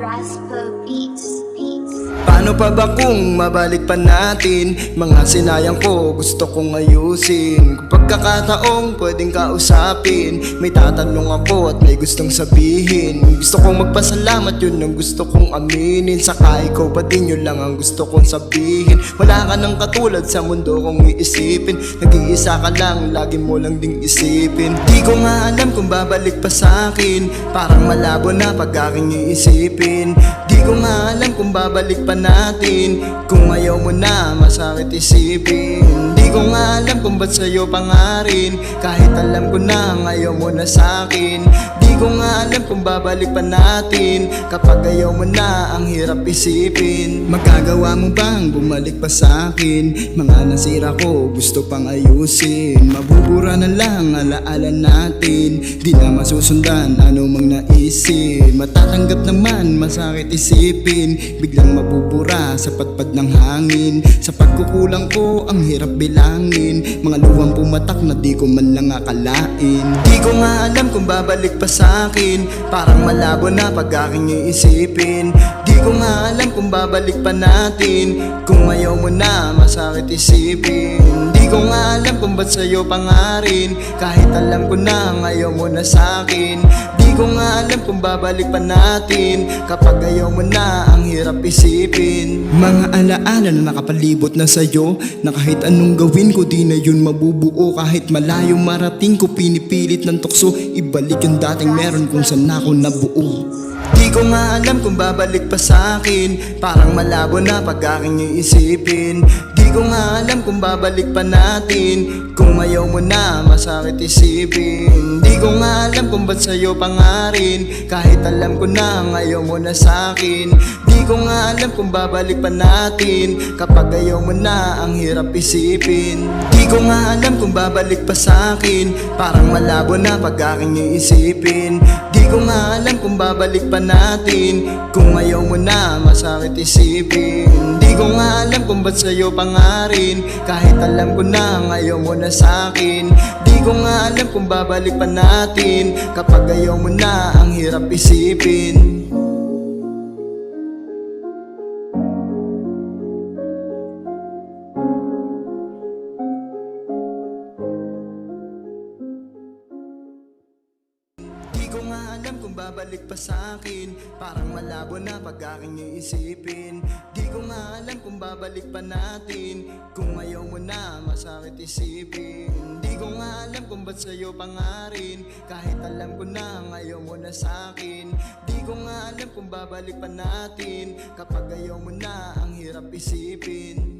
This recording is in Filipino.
Rasper Beats Paano pa ba kung mabalik pa natin? Mga sinayang ko gusto kong ayusin. Kung pagkakataong pwedeng kausapin May tatanong ako at may gustong sabihin. Gusto kong magpasalamat yun ang gusto kong aminin. Saka ikaw pa din yun lang ang gusto kong sabihin. Wala ka nang katulad sa mundo kong iisipin. Nag-iisa ka lang, lagi mo lang ding isipin. Di ko nga alam kung babalik pa sa akin. Parang malabo na pag aking iisipin ko nga alam kung babalik pa natin. Kung ayaw mo na, masakit isipin Di ko nga alam kung ba't sa'yo pangarin Kahit alam ko na ayaw mo na sa'kin. Di ko nga alam kung babalik pa natin. Kapag ayaw mo na, ang hirap isipin. Magagawa mo bang bumalik pa sa'kin? Mga nasira ko, gusto pang ayusin. Mabubura na lang alaala natin. Di na masusundan, ano mang naisip Matatanggap naman, masakit isipin. Biglang mabubura sa patpad ng hangin. Sa pagkukulang ko, ang hirap bilangin Mga luwang pumatak na di ko man lang akalain. Di ko nga alam kung babalik pa sa akin. Parang malabo na pag aking iisipin. Di ko nga alam kung babalik pa natin. Kung ayaw mo na, masakit isipin. Di ko nga alam kung ba't sa'yo pangarin Kahit alam ko na ayaw mo na sa'kin ko nga alam kung babalik pa natin. Kapag ayaw mo na, ang hirap isipin. Mga alaala na nakapalibot na sa'yo Na kahit anong gawin ko di na yun mabubuo. Kahit malayo marating ko pinipilit ng tukso Ibalik yung dating meron kung saan ako nabuo. Di ko nga alam kung babalik pa sa akin Parang malabo na pag aking iisipin Di ko nga alam kung babalik pa natin. Kung ayaw mo na, masakit isipin. Di ko nga alam kung ba't sa'yo pangarin Kahit alam ko na ayaw mo na sa'kin. Di ko nga alam kung babalik pa natin. Kapag ayaw mo na, ang hirap isipin. Di ko nga alam kung babalik pa sa akin Parang malabo na pag aking iisipin Di ko nga alam kung babalik pa natin. Kung ayaw mo na, masakit isipin. Di ko nga alam kung ba't sa'yo pangarin Kahit alam ko na ayaw mo na sa'kin. Di ko nga alam kung babalik pa natin. Kapag ayaw mo na, ang hirap isipin alam kung babalik pa sa akin. Parang malabo na pag aking iisipin. Di ko nga alam kung babalik pa natin. Kung ayaw mo na, masakit isipin. Di ko nga alam kung ba't sa'yo pangarin Kahit alam ko na ayaw mo na sa'kin Di ko nga alam kung babalik pa natin. Kapag ayaw mo na, ang hirap isipin